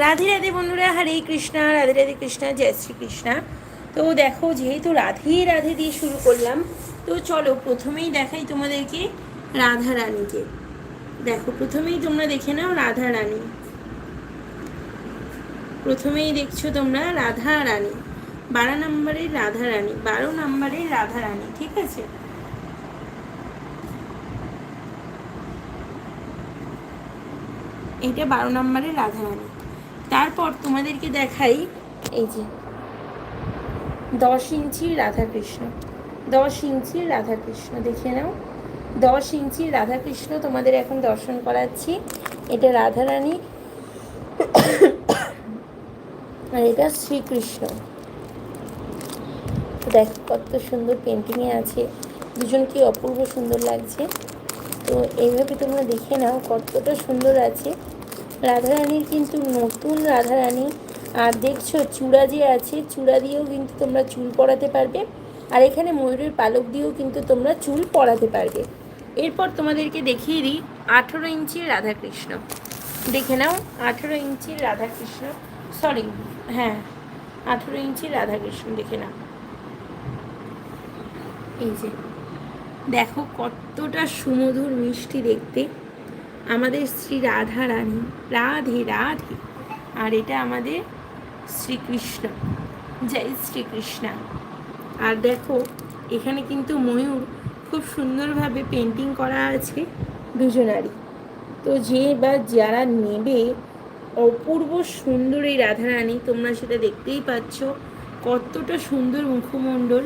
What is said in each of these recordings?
রাধে রাধে বন্ধুরা, হরে কৃষ্ণা, রাধে রাধে কৃষ্ণা, জয় শ্রী কৃষ্ণা। তো দেখো, যেহেতু রাধে রাধে দিয়ে শুরু করলাম, তো চলো প্রথমেই দেখাই তোমাদেরকে রাধা রানীকে। দেখো, প্রথমেই তোমরা দেখে নাও রাধা রানী। প্রথমেই দেখছ তোমরা রাধা রানী। বারো নম্বরের রাধা রানী, বারো নম্বরের রাধা রানী, ঠিক আছে? এটা বারো নম্বরের রাধারানী তারপর তোমাদেরকে দেখাই এই যে দশ ইঞ্চি রাধাকৃষ্ণ, দশ ইঞ্চি রাধাকৃষ্ণ, দেখে নাও। দশ ইঞ্চি রাধাকৃষ্ণ তোমাদের এখন দর্শন করাচ্ছি। এটা রাধারানী আর এটা শ্রীকৃষ্ণ। দেখো কত সুন্দর পেন্টিংয়ে আছে। দুজন কি অপূর্ব সুন্দর লাগছে। তো এইভাবে তোমরা দেখে নাও কতটা সুন্দর আছে। রাধারানীর কিন্তু নতুন রাধারানী। আর দেখছ, চূড়া যে আছে, চূড়া দিয়েও কিন্তু তোমরা চুল পরাতে পারবে। আর এখানে ময়ূরের পালক দিয়েও কিন্তু তোমরা চুল পরাতে পারবে। এরপর তোমাদেরকে দেখিয়ে দিই আঠেরো ইঞ্চির রাধাকৃষ্ণ। দেখে নাও, আঠেরো ইঞ্চির রাধাকৃষ্ণ। সরি হ্যাঁ আঠেরো ইঞ্চির রাধাকৃষ্ণ, দেখে নাও। এই যে, দেখো কতটা সুমধুর মিষ্টি দেখতে। আমাদের শ্রী রাধা রানী, রাধে রাধে। আর এটা আমাদের শ্রীকৃষ্ণ। জয় শ্রীকৃষ্ণ। আর দেখো, এখানে কিন্তু ময়ূর খুব সুন্দরভাবে পেন্টিং করা আছে দুজনারই। তো যে বা যারা নেবে, অপূর্ব সুন্দর এই রাধারানী তোমরা সেটা দেখতেই পাচ্ছ। কতটা সুন্দর মুখমণ্ডল।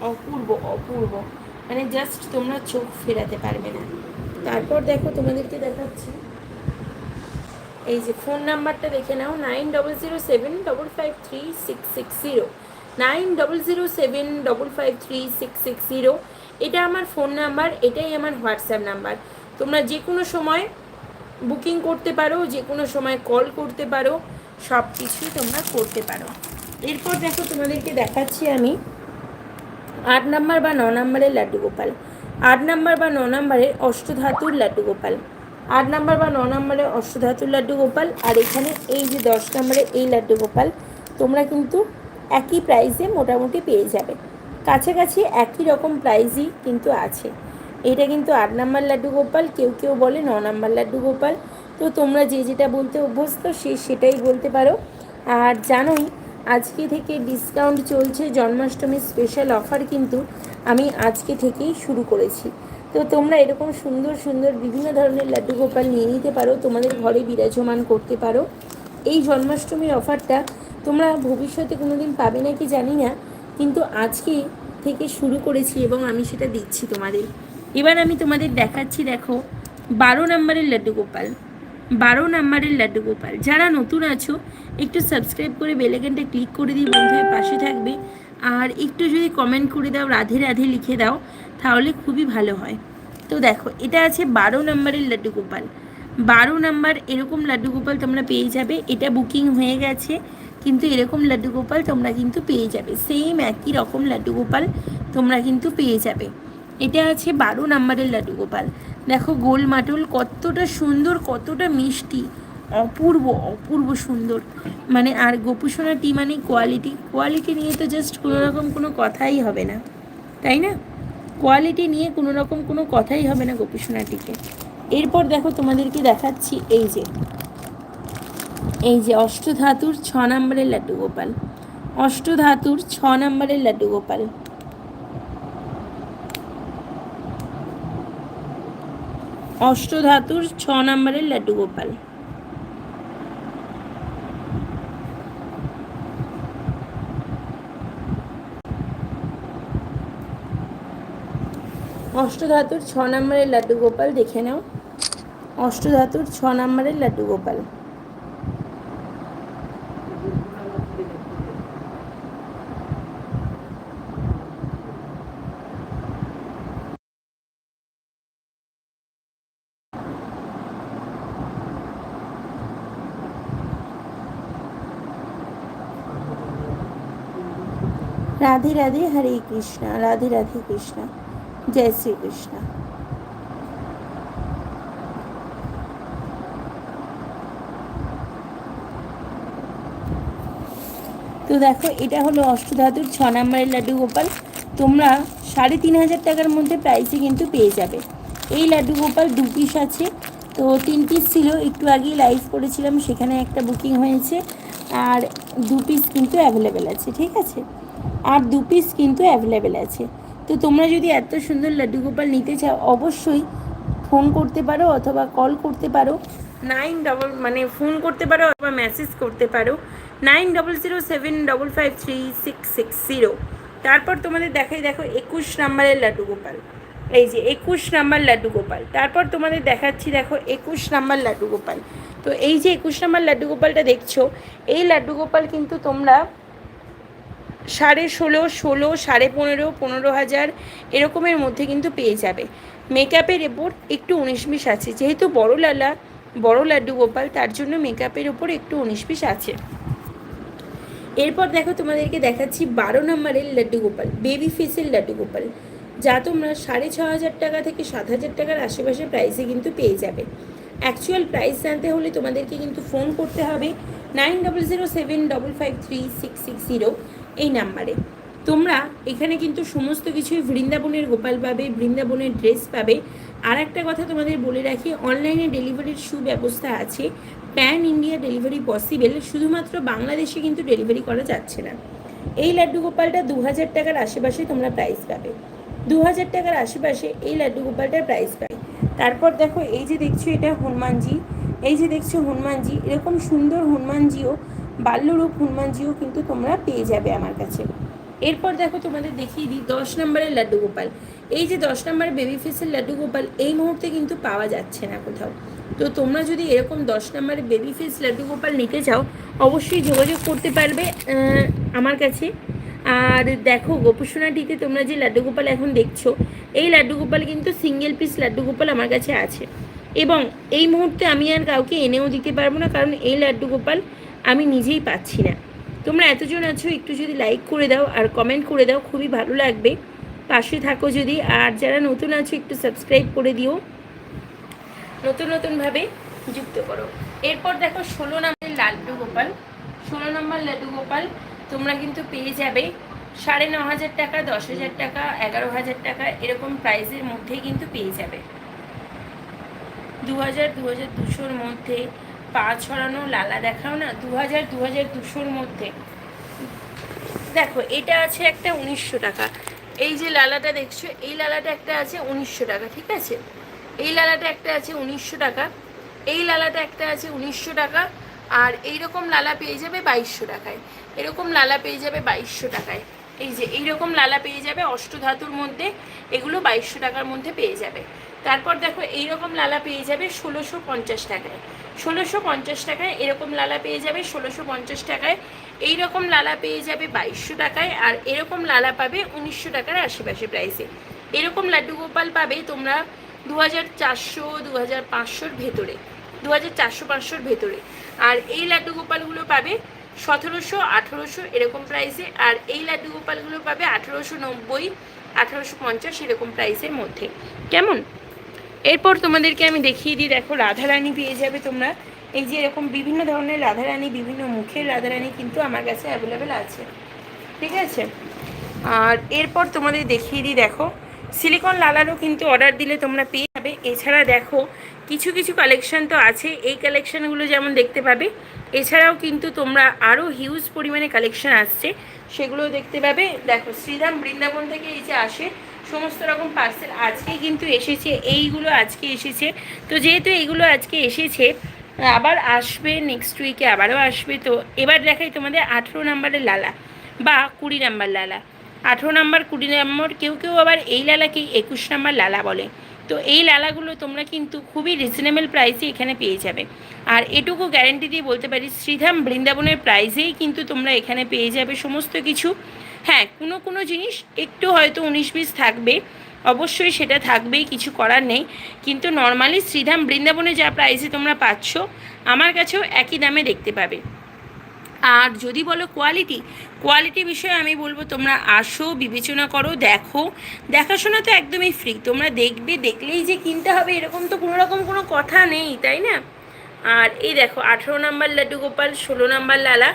অপূর্ব অপূর্ব। মানে জাস্ট তোমরা চোখ ফেরাতে পারবে না। তারপর দেখো তোমাদেরকে দেখাচ্ছি। এই যে ফোন নাম্বারটা দেখে নাও nine double zero seven double five three six six zero nine double zero seven double five three six six zero এটা আমার ফোন নাম্বার এটাই আমার হোয়াটসঅ্যাপ নাম্বার তোমরা যে কোনো সময় বুকিং করতে পারো, যে কোনো সময় কল করতে পারো সব কিছুই তোমরা করতে পারো। এরপর দেখো তোমাদেরকে দেখাচ্ছি আমি আট নাম্বার বা ন নাম্বারের লাড্ডু গোপাল আট নাম্বার বা ন নাম্বারের অষ্টধাতুর লাড্ডু গোপাল। আট নাম্বার বা ন নাম্বারের অষ্টধাতুর লাড্ডু গোপাল আর এখানে এই যে দশ নম্বরের এই লাড্ডু গোপাল, তোমরা কিন্তু একই প্রাইসে মোটামুটি পেয়ে যাবে। কাছাকাছি একই রকম প্রাইজই কিন্তু আছে। এটা কিন্তু আট নাম্বার লাড্ডু গোপাল, কেউ কেউ বলে ন নাম্বার লাড্ডু গোপাল। তো তোমরা যে যেটা বলতে অভ্যস্ত সে সেটাই বলতে পারো। আর জানোই আজকে থেকে ডিসকাউন্ট চলছে জন্মাষ্টমীর স্পেশাল অফার কিন্তু আমি আজকে থেকেই শুরু করেছি। তো তোমরা এরকম সুন্দর সুন্দর বিভিন্ন ধরনের লাড্ডু গোপাল নিয়ে নিতে পারো, তোমাদের ঘরে বিরাজমান করতে পারো। এই জন্মাষ্টমীর অফারটা তোমরা ভবিষ্যতে কোনো দিন পাবে নাকি জানি না, কিন্তু আজকে থেকে শুরু করেছি এবং আমি সেটা দিচ্ছি তোমাদের। এবার আমি তোমাদের দেখাচ্ছি, দেখো, বারো নম্বরের লাড্ডু গোপাল। বারো নাম্বারের লাড্ডু গোপাল। যারা নতুন আছো, একটু সাবস্ক্রাইব করে বেলেকেনটা ক্লিক করে দিই বন্ধুদের পাশে থাকবে। আর একটু যদি কমেন্ট করে দাও, রাধে রাধে লিখে দাও, তাহলে খুবই ভালো হয়। তো দেখো, এটা আছে বারো নাম্বারের লাড্ডু গোপাল। বারো নাম্বার এরকম লাড্ডু গোপাল তোমরা পেয়ে যাবে। এটা বুকিং হয়ে গেছে, কিন্তু এরকম লাড্ডু গোপাল তোমরা কিন্তু পেয়ে যাবে। সেম একই রকম লাড্ডু গোপাল তোমরা কিন্তু পেয়ে যাবে। এটা আছে বারো নাম্বারের লাড্ডু গোপাল। দেখো গোল মাটুল কতটা সুন্দর, কতটা মিষ্টি, অপূর্ব অপূর্ব সুন্দর। মানে আর গোপুসোনা টি মানে কোয়ালিটি কোয়ালিটি নিয়ে তো জাস্ট কোনো রকম কোনো কথাই হবে না। তাই না? কোয়ালিটি নিয়ে কোনো রকম কোনো কথাই হবে না গোপুসোনাটিকে এরপর দেখো তোমাদেরকে দেখাচ্ছি এই যে এই যে অষ্টধাতুর ছ নম্বরের লাড্ডু গোপাল। অষ্টধাতুর ছ নম্বরের লাড্ডু গোপাল। অষ্টধাতুর ছ নম্বরের লাড্ডু গোপাল। অষ্টধাতুর ছ নম্বরের লাড্ডু গোপাল দেখে নাও। অষ্টধাতুর ছ নম্বরের লাড্ডু গোপাল। রাধে রাধে হরে কৃষ্ণ, রাধে রাধে কৃষ্ণ, জয় শ্রীকৃষ্ণ। তো দেখো, এটা হলো অষ্টধাতুর ছ নম্বরের লাড্ডু গোপাল। তোমরা সাড়ে তিন হাজার টাকার মধ্যে প্রাইসে কিন্তু পেয়ে যাবে। এই লাড্ডু গোপাল দু পিস আছে। তো তিন পিস ছিল, একটু আগেই লাইভ করেছিলাম, সেখানে একটা বুকিং হয়েছে। আর দু পিস কিন্তু অ্যাভেলেবেল আছে, ঠিক আছে? আর দু পিস কিন্তু অ্যাভেলেবেল আছে। তো তোমরা যদি এত সুন্দর লাড্ডু গোপাল নিতে চাও, অবশ্যই ফোন করতে পারো অথবা কল করতে পারো। নাইন ডবল মানে ফোন করতে পারো অথবা মেসেজ করতে পারো। Nine double zero seven double five three six six zero তারপর তোমাদের দেখাই, দেখো একুশ নাম্বারের লাড্ডু গোপাল। এই যে একুশ নাম্বার লাড্ডু গোপাল। তারপর তোমাদের দেখাচ্ছি, দেখো একুশ নাম্বার লাড্ডু গোপাল। তো এই যে একুশ নাম্বার লাড্ডু গোপালটা দেখছ, এই লাড্ডু গোপাল কিন্তু তোমরা সাড়ে ষোলো ষোলো, সাড়ে পনেরো পনেরো হাজার এরকমের মধ্যে কিন্তু পেয়ে যাবে। মেকআপের ওপর একটু উনিশ বিশ আছে। যেহেতু বড় লালা, বড় লাড্ডু গোপাল, তার জন্য মেকআপের ওপর একটু উনিশ বিশ আছে। এরপর দেখো তোমাদেরকে দেখাচ্ছি বারো নম্বরের লাড্ডু গোপাল বেবি ফেসের লাড্ডু গোপাল। যা তোমরা সাড়ে ছ হাজার টাকা থেকে সাত হাজার টাকার আশেপাশে প্রাইসে কিন্তু পেয়ে যাবে। অ্যাকচুয়াল প্রাইস জানতে হলে তোমাদেরকে কিন্তু ফোন করতে হবে। Nine double zero seven double five three six six zero এই নাম্বারে। তোমরা এখানে কিন্তু সমস্ত কিছুই বৃন্দাবনের গোপাল পাবে, বৃন্দাবনের ড্রেস পাবে। আর একটা কথা তোমাদের বলে রাখি অনলাইনে ডেলিভারির সুব্যবস্থা আছে। প্যান ইন্ডিয়া ডেলিভারি পসিবল শুধুমাত্র বাংলাদেশে কিন্তু ডেলিভারি করা যাচ্ছে না। এই লাড্ডু গোপালটা দু হাজার টাকার আশেপাশে তোমরা প্রাইস পাবে। দু হাজার টাকার আশেপাশে এই লাড্ডু গোপালটার প্রাইস পাবে। তারপর দেখো, এই যে দেখছ এটা হনুমানজি, এই যে দেখছ হনুমানজি, এরকম সুন্দর হনুমানজিও বাল্যরূপ হনুমানজিও কিন্তু তোমরা পেয়ে যাবে আমার কাছে। এরপর দেখো তোমাদের দেখিয়ে দিই দশ নম্বরের লাড্ডু গোপাল। এই যে দশ নম্বরের বেবি ফেসের লাড্ডু গোপাল, এই মুহূর্তে কিন্তু পাওয়া যাচ্ছে না কোথাও। তো তোমরা যদি এরকম দশ নম্বরের বেবি ফেস লাড্ডু গোপাল নিতে চাও, অবশ্যই যোগাযোগ করতে পারবে আমার কাছে। আর দেখো গোপসোনাটিতে তোমরা যে লাড্ডু গোপাল এখন দেখছ, এই লাড্ডু গোপাল কিন্তু সিঙ্গেল পিস লাড্ডু গোপাল আমার কাছে আছে। এবং এই মুহূর্তে আমি আর কাউকে এনেও দিতে পারব না, কারণ এই লাড্ডু গোপাল আমি নিজেই পাচ্ছি না। তোমরা এতজন আছো, একটু যদি লাইক করে দাও আর কমেন্ট করে দাও, খুবই ভালো লাগবে। পাশে থাকো যদি, আর যারা নতুন আছো, একটু সাবস্ক্রাইব করে দিও। নতুন নতুনভাবে যুক্ত করো। এরপর দেখো ষোলো নম্বরের লাড্ডু গোপাল। ষোলো নম্বর লাড্ডু গোপাল, তোমরা কিন্তু পেয়ে যাবে সাড়ে ন হাজার টাকা, দশ হাজার টাকা, এগারো হাজার টাকা, এরকম প্রাইসের মধ্যেই কিন্তু পেয়ে যাবে। দু হাজার দু হাজার দুশোর মধ্যে পা ছড়ানো, লালা দেখাও না দু হাজার দু হাজার দুশোর মধ্যে। দেখো, এটা আছে একটা উনিশশো টাকা। এই যে লালাটা দেখছ, এই লালাটা একটা আছে উনিশশো টাকা, ঠিক আছে? এই লালাটা একটা আছে উনিশশো টাকা, এই লালাটা একটা আছে উনিশশো টাকা, আর এই রকম লালা পেয়ে যাবে বাইশশো টাকায়। এরকম লালা পেয়ে যাবে বাইশশো টাকায়। এই যে, এইরকম লালা পেয়ে যাবে অষ্টধাতুর মধ্যে, এগুলো বাইশশো টাকার মধ্যে পেয়ে যাবে। তারপর দেখো এইরকম লালা পেয়ে যাবে ষোলোশো পঞ্চাশ টাকায়। ষোলোশো পঞ্চাশ টাকায় এরকম লালা পেয়ে যাবে ষোলোশো পঞ্চাশ টাকায়। এই রকম লালা পেয়ে যাবে বাইশশো টাকায় আর এরকম লালা পাবে উনিশশো টাকার আশেপাশে প্রাইসে এরকম লাড্ডু গোপাল পাবে তোমরা দু হাজার চারশো দু হাজার পাঁচশোর ভেতরে। দু হাজার চারশো পাঁচশোর ভেতরে। আর এই লাড্ডু গোপালগুলো পাবে সতেরোশো, আঠেরোশো এরকম প্রাইসে আর এই লাড্ডু গোপালগুলো পাবে আঠেরোশো নব্বই, আঠেরোশো পঞ্চাশ এরকম প্রাইসের মধ্যে। কেমন? এরপর তোমাদেরকে আমি দেখিয়ে দিই, দেখো রাধারানী পেয়ে যাবে তোমরা। এই যে এরকম বিভিন্ন ধরনের রাধারানী, বিভিন্ন মুখের রাধারানী কিন্তু আমার কাছে অ্যাভেলেবেল আছে। ঠিক আছে? আর এরপর তোমাদের দেখিয়ে দিই, দেখো সিলিকন লালারও কিন্তু অর্ডার দিলে তোমরা পেয়ে যাবে। এছাড়া দেখো, কিছু কিছু কালেকশন তো আছে। এই কালেকশানগুলো যেমন দেখতে পাবে, এছাড়াও কিন্তু তোমরা আরও হিউজ পরিমাণে কালেকশন আসছে। সেগুলো দেখতে পাবে। দেখো শ্রীরাম বৃন্দাবন থেকে এই যে আসে সমস্ত রকম পার্সেল আজকে কিন্তু এসেছে, এইগুলো আজকে এসেছে। তো যেহেতু এইগুলো আজকে এসেছে, আবার আসবে নেক্সট উইকে আবারও আসবে। তো এবার দেখাই তোমাদের আঠেরো নাম্বারের লালা বা কুড়ি নাম্বার লালা। আঠেরো নাম্বার কুড়ি নাম্বার কেউ কেউ আবার এই লালাকেই একুশ নাম্বার লালা বলে। তো এই লালাগুলো তোমরা কিন্তু খুবই রিজনেবল প্রাইসে এখানে পেয়ে যাবে। আর এটুকু গ্যারেন্টি দিয়ে বলতে পারি, শ্রীধাম বৃন্দাবনের প্রাইসেই কিন্তু তোমরা এখানে পেয়ে যাবে সমস্ত কিছু। হ্যাঁ কোনো কোনো জিনিস একটু হয়তো উনিশ বিশ থাকবে। অবশ্যই সেটা থাকবেই, কিছু করার নেই। কিন্তু নর্মালি শ্রীধাম বৃন্দাবনে যা প্রাইসে তোমরা পাচ্ছ, আমার কাছেও একই দামে দেখতে পাবে। আর যদি বলো কোয়ালিটি কোয়ালিটি বিষয়ে আমি বলব, তোমরা আসো, বিবেচনা করো, দেখো। দেখাশোনা তো একদমই ফ্রি তোমরা দেখবে, দেখলেই যে কিনতে হবে, এরকম তো কোনো রকম কোনো কথা নেই, তাই না? আর এই দেখো, আঠেরো নাম্বার লাড্ডু গোপাল, ষোলো নাম্বার লালা,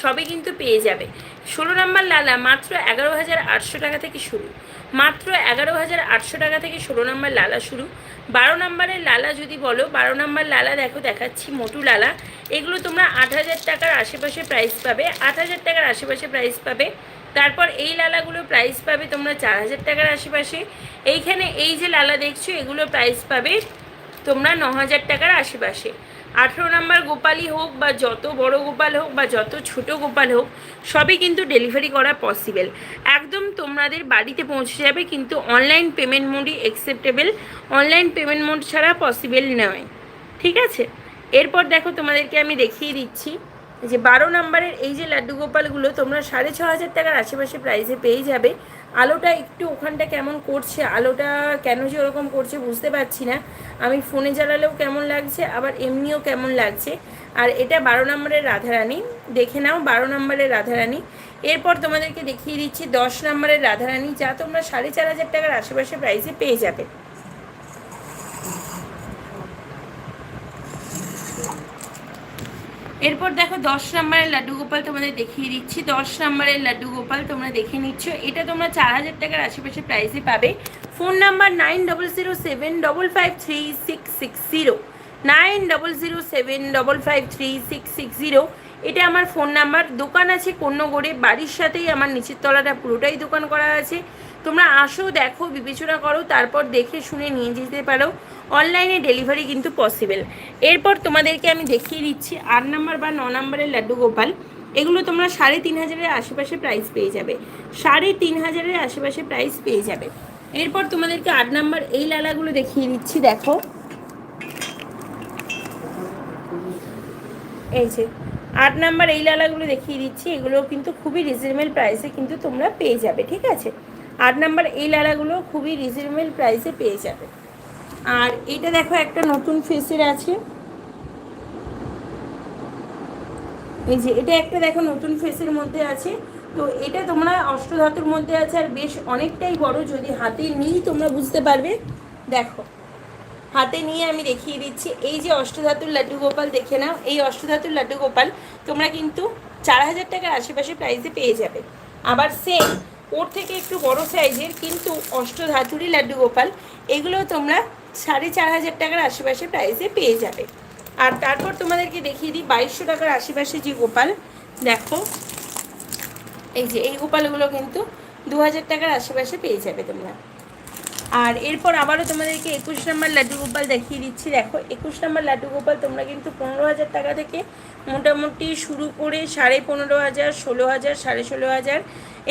সবই কিন্তু পেয়ে যাবে। ষোলো নাম্বার লালা মাত্র এগারো হাজার আটশো টাকা থেকে শুরু। মাত্র এগারো হাজার আটশো টাকা থেকে ষোলো নাম্বার লালা শুরু। বারো নাম্বারের লালা যদি বলো, বারো নাম্বার লালা দেখো, দেখাচ্ছি মোটু লালা। এগুলো তোমরা আট হাজার টাকার আশেপাশে প্রাইস পাবে। আট হাজার টাকার আশেপাশে প্রাইস পাবে। তারপর এই লালাগুলো প্রাইস পাবে তোমরা চার হাজার টাকার আশেপাশে। এইখানে এই যে লালা দেখছ, এগুলো প্রাইস পাবে তোমরা ন হাজার টাকার আশেপাশে। আঠেরো নাম্বার গোপালই হোক বা যত বড় গোপাল হোক বা যত ছোট গোপাল হোক, সবই কিন্তু ডেলিভারি করা পসিবল একদম তোমাদের বাড়িতে পৌঁছে যাবে, কিন্তু অনলাইন পেমেন্ট মোডই অ্যাকসেপ্টেবল অনলাইন পেমেন্ট মোড ছাড়া পসিবল নয়। ঠিক আছে? এরপর দেখো তোমাদেরকে আমি দেখিয়ে দিচ্ছি যে বারো নাম্বারের এই যে লাড্ডু গোপালগুলো তোমরা সাড়ে ছ হাজার টাকার আশেপাশে প্রাইসে পেয়ে যাবে। আলোটা একটু ওখানটা কেমন করছে, আলোটা কেন যে ওরকম করছে বুঝতে পারছি না। আমি ফোনে জ্বালালেও কেমন লাগছে, আবার এমনিও কেমন লাগছে। আর এটা বারো নম্বরের রাধারানী, দেখে নাও বারো নম্বরের রাধারানী। এরপর তোমাদেরকে দেখিয়ে দিচ্ছি দশ নম্বরের রাধারানী, যা তোমরা সাড়ে চার হাজার টাকার আশেপাশে প্রাইসে পেয়ে যাবে। এরপর দেখো দশ নম্বরের লাড্ডু গোপাল তোমাদের দেখিয়ে দিচ্ছি। দশ নম্বরের লাড্ডু গোপাল তোমরা দেখে নিচ্ছ। এটা তোমরা চার হাজার টাকার আশেপাশে প্রাইসে পাবে। Phone number nine double zero seven double five three six six zero nine double zero seven double five three six six zero এটা আমার ফোন নাম্বার দোকান আছে কন্যগড়ে বাড়ির সাথেই আমার নিচের তলাটা পুরোটাই দোকান করা আছে। তোমরা আসো, দেখো, বিবেচনা করো, তারপর দেখে শুনে নিয়ে যেতে পারো। অনলাইনে ডেলিভারি কিন্তু পসিবল এরপর তোমাদেরকে আমি দেখিয়ে দিচ্ছি আট নাম্বার বা ন নম্বরের লাড্ডু গোপাল। এগুলো তোমরা সাড়ে তিন হাজারের আশেপাশে প্রাইস পেয়ে যাবে। সাড়ে তিন হাজারের আশেপাশে প্রাইস পেয়ে যাবে। এরপর তোমাদেরকে আট নাম্বার এই লালাগুলো দেখিয়ে দিচ্ছি, দেখো। এই যে, আট নাম্বার এই লালাগুলো দেখিয়ে দিচ্ছি। এগুলো কিন্তু খুবই রিজনেবল প্রাইসে কিন্তু তোমরা পেয়ে যাবে, ঠিক আছে? আট নাম্বার এই লালাগুলো খুবই রিজনেবল প্রাইসে পেয়ে যাবে। আর এটা দেখো একটা নতুন ফেসের আছে। এই যে এটা একটা দেখো নতুন ফেসের মধ্যে আছে। তো এটা তোমরা অষ্টধাতুর মধ্যে আছে আর বেশ অনেকটাই বড়, যদি হাতে নিই তোমরা বুঝতে পারবে। দেখো, হাতে নিয়ে আমি দেখিয়ে দিচ্ছি। এই যে অষ্টধাতুর লাড্ডু গোপাল, দেখে নাও, এই অষ্টধাতুর লাড্ডু গোপাল তোমরা কিন্তু চার হাজার টাকার আশেপাশে প্রাইসে পেয়ে যাবে। আবার সেম ওর থেকে একটু বড় সাইজের কিন্তু অষ্টধাতুরি লাড্ডু গোপাল, এগুলো তোমরা সাড়ে চার হাজার টাকার আশেপাশে প্রাইসে পেয়ে যাবে। আর তারপর তোমাদেরকে দেখিয়ে দিই বাইশশো টাকার আশেপাশে যে গোপাল, দেখো। এই যে, এই গোপালগুলো কিন্তু দু হাজার টাকার আশেপাশে পেয়ে যাবে তোমরা। আর এরপর আবারও তোমাদেরকে একুশ নম্বর লাড্ডু গোপাল দেখিয়ে দিচ্ছি। দেখো, একুশ নম্বর লাড্ডু গোপাল তোমরা কিন্তু পনেরো হাজার টাকা থেকে মোটামুটি শুরু করে সাড়ে পনেরো হাজার, ষোলো হাজার, সাড়ে ষোলো হাজার,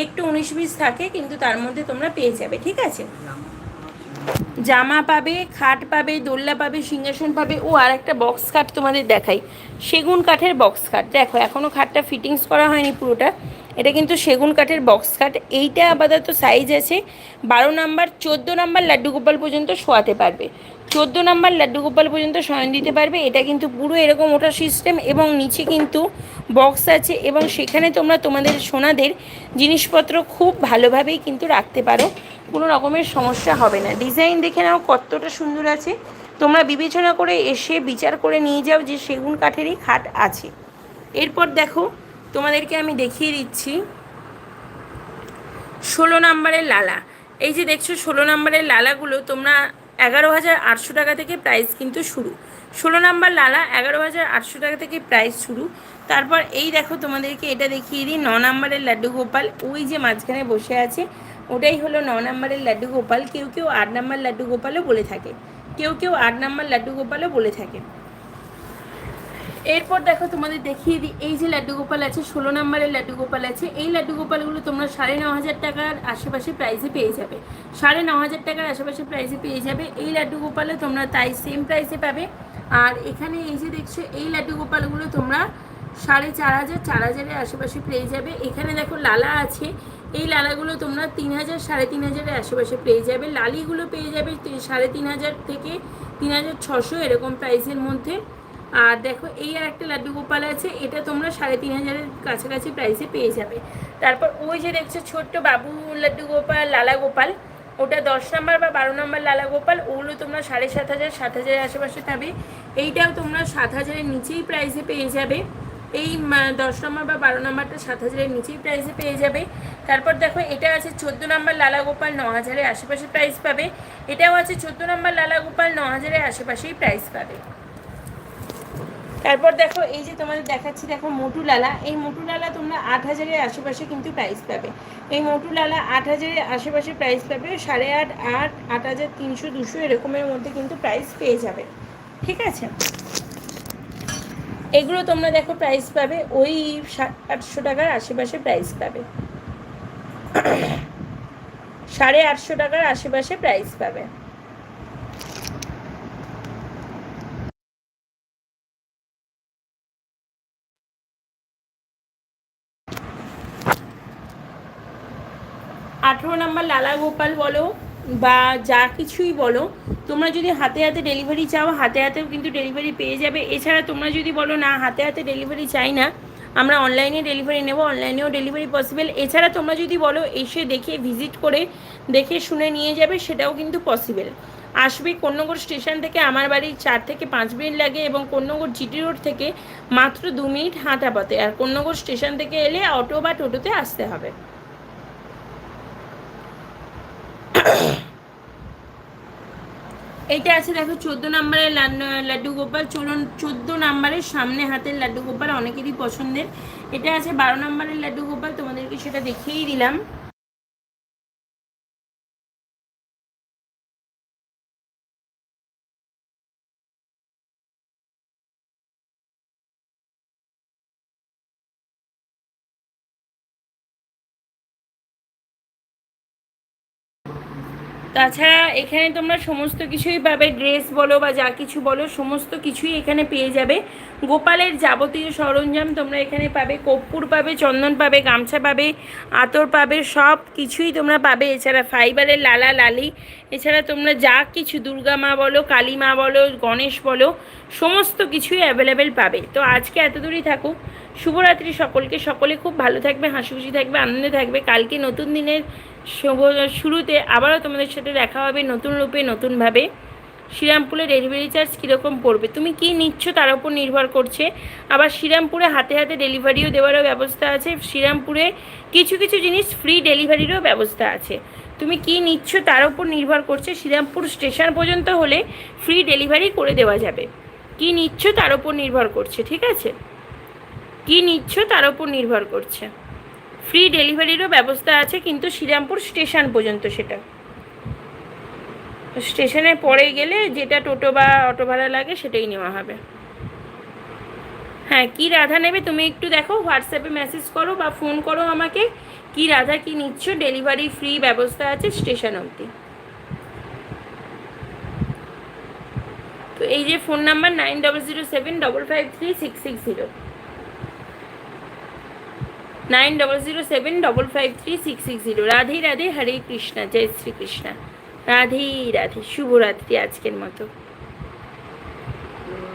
একটু উনিশ বিশ থাকে, কিন্তু তার মধ্যে তোমরা পেয়ে যাবে, ঠিক আছে? জামা পাবে, খাট পাবে দোল্লা পাবে, সিংহাসন পাবে, ও আর একটা বক্স খাট তোমাদের দেখাই। সেগুন কাঠের বক্স খাট দেখো এখনও খাটটা ফিটিংস করা হয়নি পুরোটা। এটা কিন্তু সেগুন কাঠের বক্স খাট এইটা আপাতত সাইজ আছে। বারো নাম্বার, চোদ্দ নাম্বার লাড্ডু গোপাল পর্যন্ত শোয়াতে পারবে। চোদ্দ নাম্বার লাড্ডু গোপাল পর্যন্ত শয়ন দিতে পারবে। এটা কিন্তু পুরো এরকম ওটা সিস্টেম এবং নিচে কিন্তু বক্স আছে এবং সেখানে তোমরা তোমাদের সোনাদের জিনিসপত্র খুব ভালোভাবেই কিন্তু রাখতে পারো। কোনো রকমের সমস্যা হবে না। ডিজাইন দেখে নাও কতটা সুন্দর আছে। তোমরা বিবেচনা করে এসে বিচার করে নিয়ে যাও যে সেগুন কাঠেরই খাট আছে। এরপর দেখো তোমাদেরকে আমি দেখিয়ে দিচ্ছি। ষোলো নাম্বারের লালা। এই যে দেখছ, ষোলো নাম্বারের লালাগুলো তোমরা এগারো হাজার আটশো টাকা থেকে প্রাইস কিন্তু শুরু। ষোলো নাম্বার লালা এগারো হাজার আটশো টাকা থেকে প্রাইস শুরু। তারপর এই দেখো তোমাদেরকে এটা দেখিয়ে দিই, ন নাম্বারের লাড্ডু গোপাল। ওই যে মাঝখানে বসে আছে, ওটাই হলো ন নাম্বারের লাড্ডু গোপাল। কেউ কেউ আট নাম্বার লাড্ডু গোপালও বলে থাকে। কেউ কেউ আট নাম্বার লাড্ডু গোপালও বলে থাকে। এরপর দেখো তোমাদের দেখিয়ে দিই, এই যে লাড্ডু গোপাল আছে, ষোলো নম্বরের লাড্ডু গোপাল আছে, এই লাড্ডু গোপালগুলো তোমরা সাড়ে ন হাজার টাকার আশেপাশে প্রাইসে পেয়ে যাবে। সাড়ে ন হাজার টাকার আশেপাশে প্রাইসে পেয়ে যাবে, এই লাড্ডু গোপালে তোমরা তাই সেম প্রাইসে পাবে। আর এখানে এই যে দেখছ, এই লাড্ডু গোপালগুলো তোমরা সাড়ে চার হাজার, চার হাজারের আশেপাশে পেয়ে যাবে। এখানে দেখো লালা আছে, এই লালাগুলো তোমরা তিন হাজার, সাড়ে তিন হাজারের আশেপাশে পেয়ে যাবে। লালিগুলো পেয়ে যাবে সাড়ে তিন হাজার থেকে তিন হাজার ছশো এরকম প্রাইসের মধ্যে। আর দেখো, এই আর একটা লাড্ডু গোপাল আছে, এটা তোমরা সাড়ে তিন হাজারের কাছাকাছি প্রাইসে পেয়ে যাবে। তারপর ওই যে দেখছ ছোট্ট বাবু লাড্ডু গোপাল, লালা গোপাল, ওটা দশ নাম্বার বা বারো নাম্বার লালা গোপাল, ওগুলো তোমরা সাড়ে সাত হাজার, সাত হাজারের আশেপাশে পাবে। এইটাও তোমরা সাত হাজারের নিচেই প্রাইসে পেয়ে যাবে। এই দশ নম্বর বা বারো নম্বরটা সাত হাজারের নিচেই প্রাইসে পেয়ে যাবে। তারপর দেখো, এটা আছে চোদ্দ নম্বর লালা গোপাল, ন হাজারের আশেপাশে প্রাইস পাবে। এটাও আছে চোদ্দ নম্বর লালা গোপাল, ন হাজারের আশেপাশেই প্রাইস পাবে। তারপর দেখো, এই যে তোমাদের দেখাচ্ছি, দেখো মোটু লালা। এই মোটু লালা তোমরা আট হাজারের আশেপাশে কিন্তু প্রাইস পাবে। এই মোটু লালা আট হাজারের আশেপাশে প্রাইস পাবে সাড়ে আট আট আট হাজার তিনশো, দুশো এরকমের মধ্যে কিন্তু প্রাইস পেয়ে যাবে। ঠিক আছে? এগুলো তোমরা দেখো প্রাইস পাবে, ওই সাত, আটশো টাকার আশেপাশে প্রাইস পাবে। সাড়ে আটশো টাকার আশেপাশে প্রাইস পাবে। নাম্বার লালা গোপাল বলো বা যা কিছুই বলো, তোমরা যদি হাতে হাতে ডেলিভারি চাও, হাতে হাতেও কিন্তু ডেলিভারি পেয়ে যাবে। এছাড়া তোমরা যদি বলো, না, হাতে হাতে ডেলিভারি চাই না, আমরা অনলাইনে ডেলিভারি নেব অনলাইনেও ডেলিভারি পসিবল এছাড়া তোমরা যদি বলো, এসে দেখে ভিজিট করে দেখে শুনে নিয়ে যাবে, সেটাও কিন্তু পসিবল আসবে কন্যগর স্টেশন থেকে, আমার বাড়ি চার থেকে পাঁচ মিনিট লাগে এবং কন্যগর জিটি রোড থেকে মাত্র দু মিনিট হাঁটা পথে। আর কন্যগর স্টেশন থেকে এলে অটো বা টোটোতে আসতে হবে। এইটা আছে, দেখো, চোদ্দ নাম্বারের লাড- লাড্ডু গোপাল চলুন, চোদ্দ নাম্বারের সামনে হাতের লাড্ডু গোপাল অনেকেরই পছন্দের। এটা আছে বারো নাম্বারের লাড্ডু গোপাল তোমাদেরকে সেটা দেখিয়েই দিলাম। তাছাড়া এখানে তোমরা সমস্ত কিছুই পাবে, ড্রেস বলো বা যা কিছু বলো, সমস্ত কিছুই এখানে পেয়ে যাবে। গোপালের যাবতীয় সরঞ্জাম তোমরা এখানে পাবে, কর্পূর পাবে, চন্দন পাবে, গামছা পাবে, আতর পাবে, সব কিছুই তোমরা পাবে। এছাড়া ফাইবারের লালা, লালি, এছাড়া তোমরা যা কিছু দুর্গা মা বলো, কালী মা বলো, গণেশ বলো, সমস্ত কিছুই অ্যাভেলেবেল পাবে। তো আজকে এত দূরই থাকুক। শুভরাত্রি সকলকে। সকলে খুব ভালো থাকবে, হাসি খুশি থাকবে, আনন্দে থাকবে। কালকে নতুন দিনের শুরুতে আবারও তোমাদের সাথে দেখা হবে নতুন রূপে, নতুনভাবে। শ্রীরামপুরে ডেলিভারি চার্জ কীরকম পড়বে? তুমি কি নিচ্ছ তার উপর নির্ভর করছে। আবার শ্রীরামপুরে হাতে হাতে ডেলিভারিও দেওয়ারও ব্যবস্থা আছে। শ্রীরামপুরে কিছু কিছু জিনিস ফ্রি ডেলিভারিরও ব্যবস্থা আছে। তুমি কি নিচ্ছ তার উপর নির্ভর করছে। শ্রীরামপুর স্টেশন পর্যন্ত হলে ফ্রি ডেলিভারি করে দেওয়া যাবে। কি নিচ্ছ তার উপর নির্ভর করছে, ঠিক আছে? কি নিচ্ছ তার উপর নির্ভর করছে? ফ্রি ডেলিভারিরও ব্যবস্থা আছে, কিন্তু শ্রীরামপুর স্টেশন পর্যন্ত সেটা। স্টেশনে পরে গেলে যেটা টোটো বা অটো ভাড়া লাগে সেটাই নেওয়া হবে। হ্যাঁ কি রাধা নেবে তুমি একটু দেখো, হোয়াটসঅ্যাপে মেসেজ করো বা ফোন করো আমাকে, কি রাধা, কি নিচ্ছ ডেলিভারি ফ্রি ব্যবস্থা আছে স্টেশন অবধি। তো এই যে phone number nine double zero seven double five three six six zero nine double zero seven double five three six six zero. Radhe Radhe, Hare Krishna, জয় শ্রীকৃষ্ণা। রাধে রাধে, শুভরাত্রি আজকের মতো।